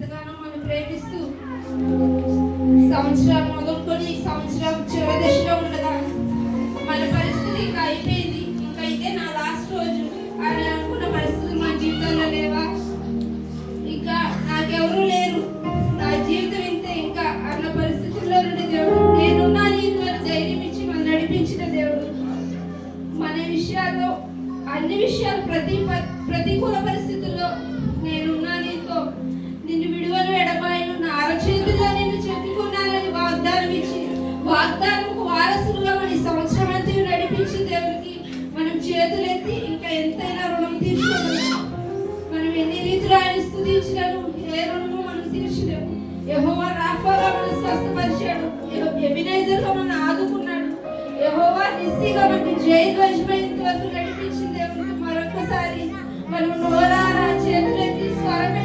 ఎంతగానో మనం ప్రేమిస్తూ సంవత్సరాలు మొదలుకొని సంవత్సరం చివరి దశలో ఉండగా చేతులెత్తి ఇంకా ఎంతైనా రుణం తీర్చుకోగలం మనం ఎన్ని రీతిలో ఆయన స్థుతించినాను ఏ రుణము మనం తీర్చలేము. యహోవా రాఫాగా మనం స్వస్థపరిచాడు. ఎబినైజర్ ఎబినైజర్గా మనం ఆదుకున్నాడు. యహోవా నిస్సిగా మనకి జయధ్వజమైనంత వరకు నడిపించిన దేవునికి మరొకసారి. మనం నోరారా చేతులెత్తి స్వరమే